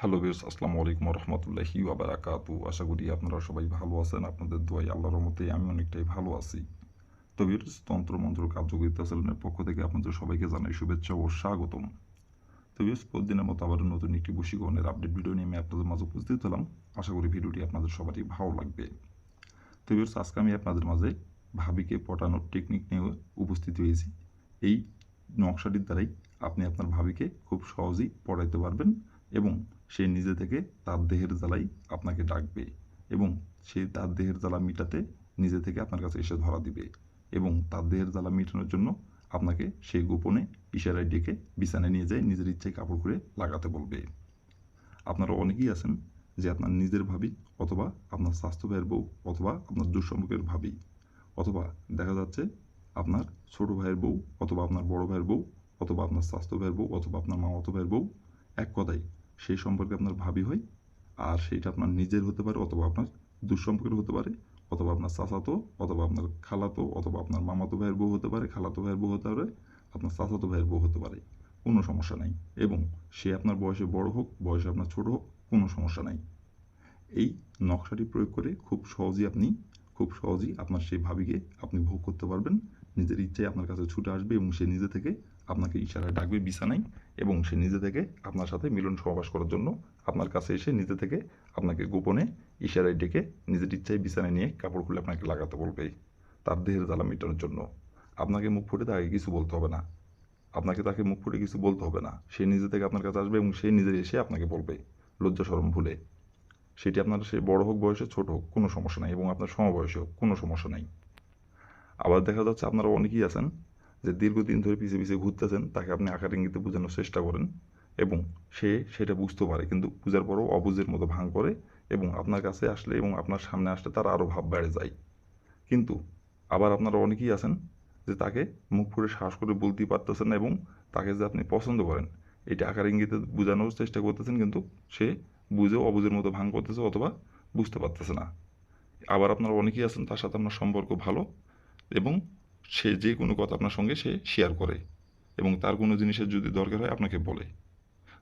Hello base আসসালামু আলাইকুম রহমতুল্লাহি ওয়াবারাকাতু। আশা করি আপনারা সবাই ভালো আছেন, আপনাদের দোয়াই আল্লাহর মতে আমি অনেকটাই ভালো আছি। তো তন্ত্র মন্ত্র কার্যকরিতা চ্যানেলের পক্ষ থেকে আপনাদের সবাইকে জানাই শুভেচ্ছা ও স্বাগতম। তো বেশ প্রতিদিনের মতো আবার নতুন একটি বশীকরণের আপডেট ভিডিও নিয়ে আমি আপনাদের মাঝে উপস্থিত হলাম। আশা করি ভিডিওটি আপনাদের সবারই ভালো লাগবে। তো আজকে আমি আপনাদের মাঝে ভাবিকে পটানোর টেকনিক নিয়ে উপস্থিত হয়েছি। এই নকশাটির দ্বারাই আপনি আপনার ভাবিকে খুব সহজেই পড়াইতে পারবেন এবং সে নিজে থেকে তার দেহের জ্বালাই আপনাকে ডাকবে এবং সে তার দেহের জ্বালা মিটাতে নিজে থেকে আপনার কাছে এসে ধরা দিবে এবং তার দেহের জ্বালা মেটানোর জন্য আপনাকে সেই গোপনে ইশারায় ডেকে বিছানায় নিয়ে যায়, নিজের ইচ্ছায় কাপড় করে লাগাতে বলবে। আপনারা অনেকেই আছেন যে আপনার নিজের ভাবি অথবা আপনার স্বাস্থ্য ভাইয়ের বউ অথবা আপনার দুঃসম্পর্কের ভাবি অথবা দেখা যাচ্ছে আপনার ছোট ভাইয়ের বউ অথবা আপনার বড় ভাইয়ের বউ অথবা আপনার স্বাস্থ্য ভাইয়ের বউ অথবা আপনার মামাতো ভাইয়ের বউ এক কথায় সেই সম্পর্কে আপনার ভাবি হয়, আর সেইটা আপনার নিজের হতে পারে অথবা আপনার দুঃসম্পর্কের হতে পারে, অথবা আপনার চাচাতো, অথবা আপনার খালাতো, অথবা আপনার মামাতো ভাইয়ের বউ হতে পারে, খালাতো ভাইয়ের বউ হতে পারে, আপনার চাচাতো ভাইয়ের বউ হতে পারে, কোনো সমস্যা নাই। এবং সে আপনার বয়সে বড় হোক, বয়সে আপনার ছোট হোক, কোনো সমস্যা নাই। এই নকশাটি প্রয়োগ করে খুব সহজেই আপনি, খুব সহজেই আপনার সেই ভাবিকে আপনি ভোগ করতে পারবেন। নিজের ইচ্ছায় আপনার কাছে ছুটে আসবে এবং সে নিজে থেকে আপনাকে ইশারায় ডাকবে বিছানায় এবং সে নিজে থেকে আপনার সাথে মিলন সহবাস করার জন্য আপনার কাছে এসে নিজে থেকে আপনাকে গোপনে ইশারায় ডেকে নিজের ইচ্ছায় বিছানায় নিয়ে কাপড় খুলে আপনাকে লাগাতে বলবে। তার দেহের জ্বালা মেটানোর জন্য। আপনাকে মুখ ফুটে তাকে কিছু বলতে হবে না। আপনাকে তাকে মুখ ফুটে কিছু বলতে হবে না। সে নিজে থেকে আপনার কাছে আসবে এবং সে নিজে এসে আপনাকে বলবে। লজ্জা সরম ভুলে। সেটি আপনার সে বড় হোক, বয়সে ছোট হোক, কোনো সমস্যা নাই এবং আপনার সমবয়সী হোক, কোনো সমস্যা নাই। আবার দেখা যাচ্ছে আপনারা অনেকেই আছেন যে দীর্ঘদিন ধরে পিছিয়ে পিছিয়ে ঘুরতেছেন, তাকে আপনি আকার ইঙ্গিতে বোঝানোর চেষ্টা করেন এবং সে সেটা বুঝতে পারে, কিন্তু বুঝার পরও অবুঝের মতো ভাঙ করে এবং আপনার কাছে আসলে এবং আপনার সামনে আসলে তার আরও ভাব বেড়ে যায়। কিন্তু আবার আপনারা অনেকেই আছেন যে তাকে মুখ ফুটে শ্বাস করে বলতেই পারতেছেন না এবং তাকে যে আপনি পছন্দ করেন, এটা আকার ইঙ্গিতে বোঝানোর চেষ্টা করতেছেন, কিন্তু সে বুঝেও অবুঝের মতো ভাঙ করতেছে অথবা বুঝতে পারতেছে না। আবার আপনারা অনেকেই আছেন, তার সাথে আপনার সম্পর্ক ভালো এবং সে যে কোনো কথা আপনার সঙ্গে সে শেয়ার করে এবং তার কোনো জিনিসের যদি দরকার হয় আপনাকে বলে।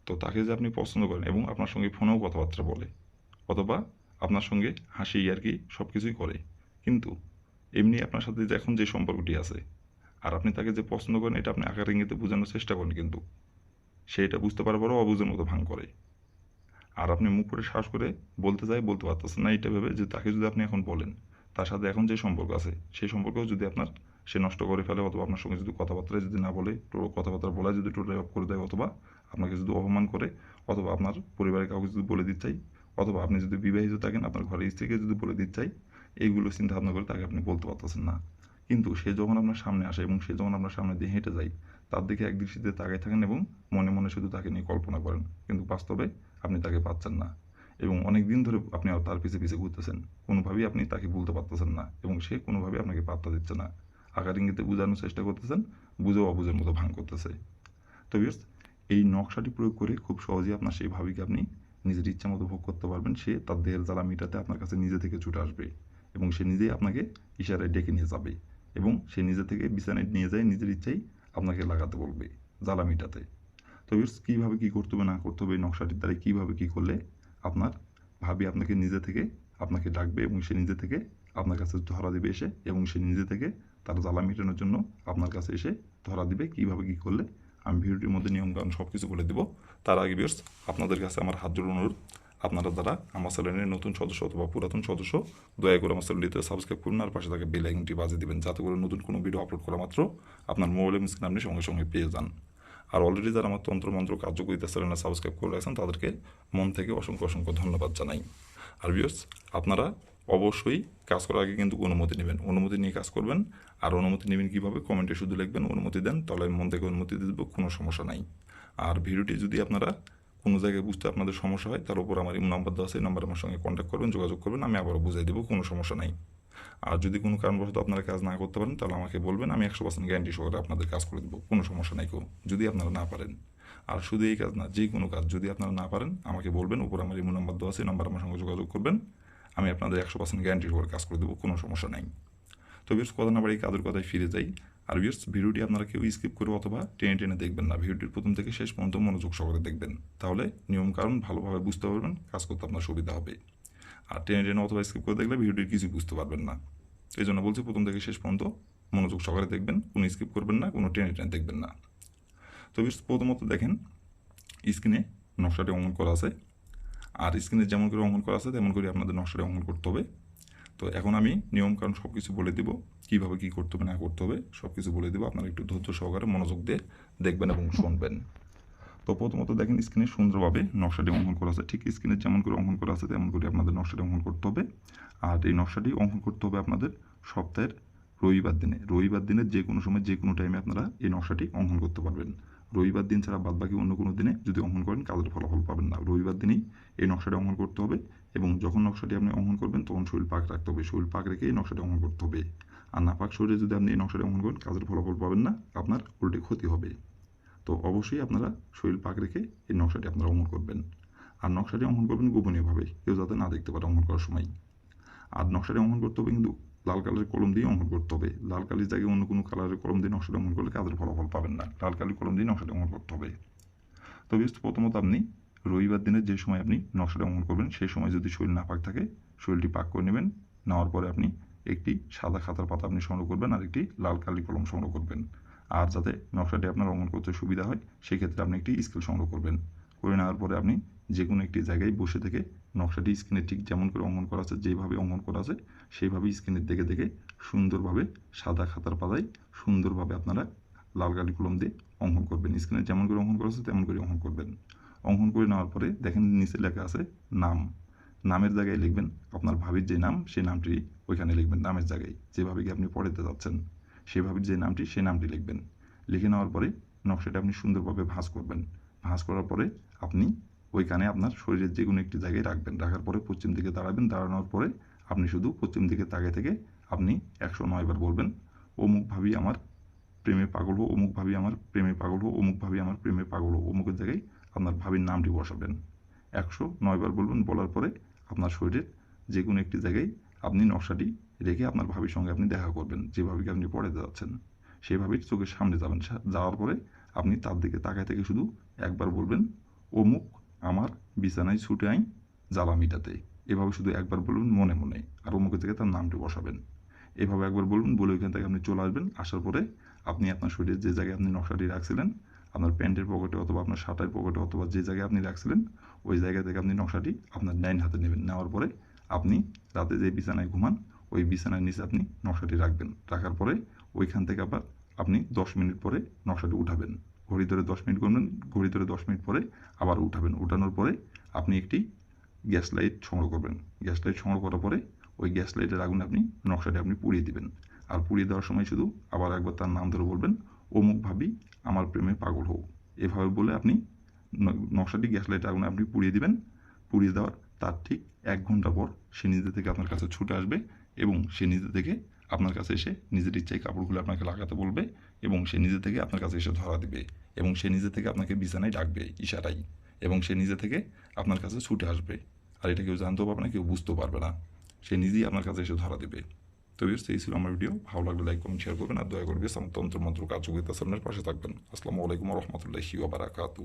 তো তাকে যে আপনি পছন্দ করেন এবং আপনার সঙ্গে ফোনেও কথাবার্তা বলে অথবা আপনার সঙ্গে হাসি আর কি সব কিছুই করে। কিন্তু এমনি আপনার সাথে যে এখন যে সম্পর্কটি আছে আর আপনি তাকে যে পছন্দ করেন এটা আপনি আকার ইঙ্গিতে বোঝানোর চেষ্টা করেন কিন্তু সে এটা বুঝতে পারার পরও অবুঝের মতো ভাঙ করে। আর আপনি মুখ করে শ্বাস করে বলতে চাই বলতে পারতেছেন না এটা ভেবে যে তাকে যদি আপনি এখন বলেন, তার সাথে এখন যে সম্পর্ক আছে, সেই সম্পর্কেও যদি আপনার সে নষ্ট করে ফেলে অথবা আপনার সঙ্গে যদি কথাবার্তা যদি না বলে কথাবার্তা বলা যদি টোটাল অফ করে দেয় অথবা আপনাকে যদি অপমান করে অথবা আপনার পরিবারের কাউকে যদি বলে দিতে চাই, অথবা আপনি যদি বিবাহিত থাকেন, আপনার ঘরের স্ত্রীকে যদি বলে দিতে চাই, এইগুলো চিন্তা ভাবনা করে তাকে আপনি বলতে পারতেছেন না। কিন্তু সে যখন আপনার সামনে আসে এবং সে যখন আপনার সামনে দিয়ে হেঁটে যায়, তার দিকে এক দৃষ্টিতে তাকাই থাকেন এবং মনে মনে শুধু তাকে নিয়ে কল্পনা করেন, কিন্তু বাস্তবে আপনি তাকে পাচ্ছেন না। এবং অনেক দিন ধরে আপনি তার পিছিয়ে পিছিয়ে ঘুরতেছেন, কোনোভাবেই আপনি তাকে বলতে পারতেছেন না এবং সে কোনোভাবেই আপনাকে পাত্তা দিচ্ছে না। আকার ইঙ্গিতে বোঝানোর চেষ্টা করতেছেন বুঝেও অবুঝের মতো ভাঙ করতেছে। তো বিয়ার্স এই নকশাটি প্রয়োগ করে খুব সহজেই আপনার সেই ভাবিকে আপনি নিজের ইচ্ছা মতো ভোগ করতে পারবেন। সে তার দেহের জ্বালা মিটাতে আপনার কাছে নিজে থেকে ছুটে আসবে এবং সে নিজেই আপনাকে ইশারায় ডেকে নিয়ে যাবে এবং সে নিজে থেকে বিছানায় নিয়ে যায়, নিজের ইচ্ছাই আপনাকে লাগাতে বলবে জ্বালা মিটাতে তো বিয়ার্স কীভাবে কী করতে হবে, না করতে হবে এই নকশাটির দ্বারা কীভাবে কী করলে আপনার ভাবি আপনাকে নিজে থেকে আপনাকে ডাকবে এবং সে নিজে থেকে আপনার কাছে ধরা দেবে এসে এবং সে নিজে থেকে তার জ্বালা মেটানোর জন্য আপনার কাছে এসে ধরা দিবে কীভাবে কী করলে। আমি ভিডিওটির মধ্যে নিয়মকানুন সব কিছু বলে দেবো। তার আগে বিয়ার্স আপনাদের কাছে আমার হাত জোড় অনুরোধ। আপনারা যারা আমার চ্যানেলের নতুন সদস্য অথবা পুরাতন সদস্য, দয়া করে আমার চ্যানেলটিতে সাবস্ক্রাইব করুন আর পাশে থাকে বেল আইকনটি বাজিয়ে দেবেন যাতে করে নতুন কোনো ভিডিও আপলোড করা মাত্র আপনার মোবাইলের স্ক্রিন আপনি সঙ্গে সঙ্গে পেয়ে যান। আর অলরেডি যারা আমার তন্ত্রমন্ত্র কার্যকরিতা চ্যানেলে সাবস্ক্রাইব করে রাখছেন, তাদেরকে মন থেকে অসংখ্য অসংখ্য ধন্যবাদ জানাই। আর বিয়স আপনারা অবশ্যই কাজ করার আগে কিন্তু অনুমতি নেবেন। অনুমতি নিয়ে কাজ করবেন। আর অনুমতি নেবেন কীভাবে? কমেন্টে শুধু লিখবেন, অনুমতি দেন, তাহলে আমি মন থেকে অনুমতি দেবো, কোনো সমস্যা নাই। আর ভিডিওটি যদি আপনারা কোনো জায়গায় বুঝতে আপনাদের সমস্যা হয়, তার উপর আমার এই নাম্বার দেওয়া আছে, এই নাম্বার আমার সঙ্গে কন্ট্যাক্ট করবেন, যোগাযোগ করবেন, আমি আবারও বুঝিয়ে দেবো, কোনো সমস্যা নাই। আর যদি কোনো কারণবশত আপনারা কাজ না করতে পারেন, তাহলে আমাকে বলবেন, আমি একশো পার্সেন্ট গ্যারান্টি সহকারে আপনাদের কাজ করে দেবো, কোনো সমস্যা নাই কেউ, যদি আপনারা না পারেন। আর শুধু এই কাজ না, যে কোনো কাজ যদি আপনারা না পারেন, আমাকে বলবেন, উপর আমার ইমো নাম্বার দেওয়া আছে নাম্বার আমার সঙ্গে যোগাযোগ করবেন। আমি আপনাদের একশো পার্সেন্ট গ্যারান্টি সহকারে কাজ করে দেবো, কোনো সমস্যা নাই। তো বেশ কথা না বাড়ি কাজের কথায় ফিরে যাই। আর ভিউয়ার্স, ভিডিওটি আপনারা কেউ স্কিপ করে অথবা টেনে টেনে দেখবেন না। ভিডিওটির প্রথম থেকে শেষ পর্যন্ত মনোযোগ সহকারে দেখবেন। তাহলে নিয়ম কারণ ভালোভাবে বুঝতে পারবেন, কাজ করতে আপনার সুবিধা হবে। আর টেনে টেনে অথবা স্কিপ করে দেখলে ভিডিওটির কিছু বুঝতে পারবেন না। এই জন্য বলছি, প্রথম থেকে শেষ পর্যন্ত মনোযোগ সহকারে দেখবেন, কোনো স্কিপ করবেন না, কোনো টেনে টেনে দেখবেন না। তো ভিউয়ার্স, প্রথমত দেখেন স্ক্রিনে নকশাটি অঙ্কন করা আছে। আর স্ক্রিনে যেমন করে অঙ্কন করা আছে, তেমন করে আপনাদের নকশাটি অঙ্কন করতে হবে। তো এখন আমি নিয়ম কারণ সব কিছু বলে দিব, কীভাবে কী করতে হবে, না করতে হবে সব কিছু বলে দেবো। আপনারা একটু ধৈর্য সহকারে মনোযোগ দিয়ে দেখবেন এবং শুনবেন। তো প্রথমত দেখেন, স্ক্রিনে সুন্দরভাবে নকশাটি অঙ্কন করা আছে। ঠিক স্ক্রিনে যেমন করে অঙ্কন করা আছে, তেমন করে আপনাদের নকশাটি অঙ্কন করতে হবে। আর এই নকশাটি অঙ্কন করতে হবে আপনাদের সপ্তাহের রবিবার দিনে। রবিবার দিনে যে কোনো সময়, যে কোনো টাইমে আপনারা এই নকশাটি অঙ্কন করতে পারবেন। রবিবার দিন ছাড়া বাদবাকি অন্য কোনো দিনে যদি অঙ্কন করেন, কাজের ফলাফল পাবেন না। রবিবার দিনেই এই নকশাটি অঙ্কন করতে হবে এবং যখন নকশাটি আপনি অঙ্কন করবেন, তখন শরীর পাক রাখতে হবে। শরীর পাক রেখে এই নকশাটি অঙ্কন করতে হবে। আর না পাক শরীরে যদি আপনি এই নকশাটি অঙ্কন করেন, কাজের ফলাফল পাবেন না, আপনার উল্টে ক্ষতি হবে। তো অবশ্যই আপনারা শরীর পাক রেখে এই নকশাটি আপনারা অঙ্কন করবেন। আর নকশাটি অঙ্কন করবেন গোপনীয়ভাবে, কেউ যাতে না দেখতে পারে অঙ্কন করার সময়। আর নকশাটি অঙ্কন করতে হবে কিন্তু লাল কালারের কলম দিয়ে অঙ্কন করতে হবে। লাল কালির জায়গায় অন্য কোনো কালারের কলম দিয়ে নকশাটা অঙ্কন করলে কাজের ফলাফল পাবেন না? লাল কালির কলম দিয়ে নকশাটা অঙ্কন করতে হবে। তো প্রথমত আপনি রবিবার দিনের যে সময় আপনি নকশাটা অঙ্কন করবেন সেই সময় যদি শরীর না পাক থাকে, শরীরটি পাক করে নেবেন। নেওয়ার পরে আপনি একটি সাদা খাতার পাতা আপনি সংগ্রহ করবেন আর একটি লাল কালি কলম সংগ্রহ করবেন। আর যাতে নকশাটি আপনার অঙ্কন করতে সুবিধা হয়, সেক্ষেত্রে আপনি একটি স্কেল সংগ্রহ করবেন। করে নেওয়ার পরে আপনি যে কোনো একটি জায়গায় বসে থেকে নকশাটি স্ক্রিনে ঠিক যেমন করে অঙ্কন করা আছে, যেভাবে অঙ্কন করা আছে, সেইভাবেই স্ক্রিনের দেখে দেখে সুন্দরভাবে সাদা খাতার পাতায় সুন্দরভাবে আপনারা লাল কালি কলম দিয়ে অঙ্কন করবেন। স্ক্রিনে যেমন করে অঙ্কন করা আছে, তেমন করে অঙ্কন করবেন। অঙ্কন করে নেওয়ার পরে দেখেন নিচে লেখা আছে নাম। নামের জায়গায় লিখবেন আপনার ভাবির যে নাম, সেই নামটি ওইখানে লিখবেন নামের জায়গায়। যেভাবে কি আপনি পড়াতে যাচ্ছেন সেই ভাবির যে নামটি, সেই নামটি লিখবেন। লিখে নেওয়ার পরে নকশাটা আপনি সুন্দরভাবে ভাঁজ করবেন। ভাঁজ করার পরে আপনি ওইখানে আপনার শরীরের যে কোনো একটি জায়গায় রাখবেন। রাখার পরে পশ্চিম দিকে দাঁড়াবেন। দাঁড়ানোর পরে আপনি শুধু পশ্চিম দিকে তাকিয়ে থেকে আপনি একশো নয়বার বলবেন, অমুক ভাবি আমার প্রেমে পাগল হো অমুক ভাবি আমার প্রেমে পাগল হো অমুক ভাবি আমার প্রেমে পাগল হো অমুকের জায়গায় আপনার ভাবির নামটি বসাবেন। একশো নয়বার বলবেন, বলার পরে আপনার শরীরের যে কোনো একটি জায়গায় আপনি নকশাটি রেখে আপনার ভাবির সঙ্গে আপনি দেখা করবেন। যে ভাবিকে আপনি পড়ে যাচ্ছেন সেই ভাবির চোখের সামনে যাবেন। যাওয়ার পরে আপনি তার দিকে তাকায় থেকে শুধু একবার বলবেন, অমুক আমার বিছানায় ছুটে আই জ্বালা মিটাতে। এভাবে শুধু একবার বলুন মনে মনে, আর অমুকের থেকে তার নামটি বসাবেন। এভাবে একবার বলুন, বলে ওইখান থেকে আপনি চলে আসবেন, আসার পরে আপনি আপনার শরীরের যে জায়গায় আপনি নকশাটি রাখছিলেন, আপনার প্যান্টের পকেটে অথবা আপনার শার্টের পকেটে অথবা যে জায়গায় আপনি রাখছিলেন, ওই জায়গা থেকে আপনি নকশাটি আপনার ডাইন হাতে নেবেন। নেওয়ার পরে আপনি রাতে যে বিছানায় ঘুমান, ওই বিছানার নিচে আপনি নকশাটি রাখবেন। রাখার পরে ওইখান থেকে আবার আপনি দশ মিনিট পরে নকশাটি উঠাবেন। ঘড়ি ধরে দশ মিনিট করবেন, ঘড়ি ধরে দশ মিনিট পরে আবার উঠাবেন। উঠানোর পরে আপনি একটি গ্যাস লাইট সংগ্রহ করবেন। গ্যাস লাইট সংগ্রহ করার পরে ওই গ্যাস লাইটের আগুনে আপনি নকশাটি আপনি পুড়িয়ে দিবেন। আর পুড়িয়ে দেওয়ার সময় শুধু আবার একবার তার নাম ধরে বলবেন, অমুক ভাবি আমার প্রেমে পাগল হোক। এভাবে বলে আপনি নকশাটি গ্যাস লাইটের আগুনে আপনি পুড়িয়ে দিবেন। পুড়িয়ে দেওয়ার তার ঠিক এক ঘণ্টা পর সে নিজে থেকে আপনার কাছে ছুটে আসবে এবং সে নিজে থেকে আপনার কাছে এসে নিজের ইচ্ছায় কাপড়গুলো আপনাকে লাগাতে বলবে এবং সে নিজে থেকে আপনার কাছে এসে ধরা দেবে এবং সে নিজে থেকে আপনাকে বিছানায় ডাকবে ইশারাই এবং সে নিজে থেকে আপনার কাছে ছুটে আসবে। আর এটা কেউ জানতেও পারবে না, কেউ বুঝতেও পারবে না। সে নিজেই আপনার কাছে এসে ধরা দেবে। তো বিয়ার্স এই ছিল আমার ভিডিও। ভালো লাগলে লাইক, কমেন্ট শেয়ার করবেন আর দয়া করবে তন্ত্র মন্ত্র কার্যকরিতা সামনের পাশে থাকবেন। আসসালামু আলাইকুম রহমতুল্লাহি ওবারাকাতু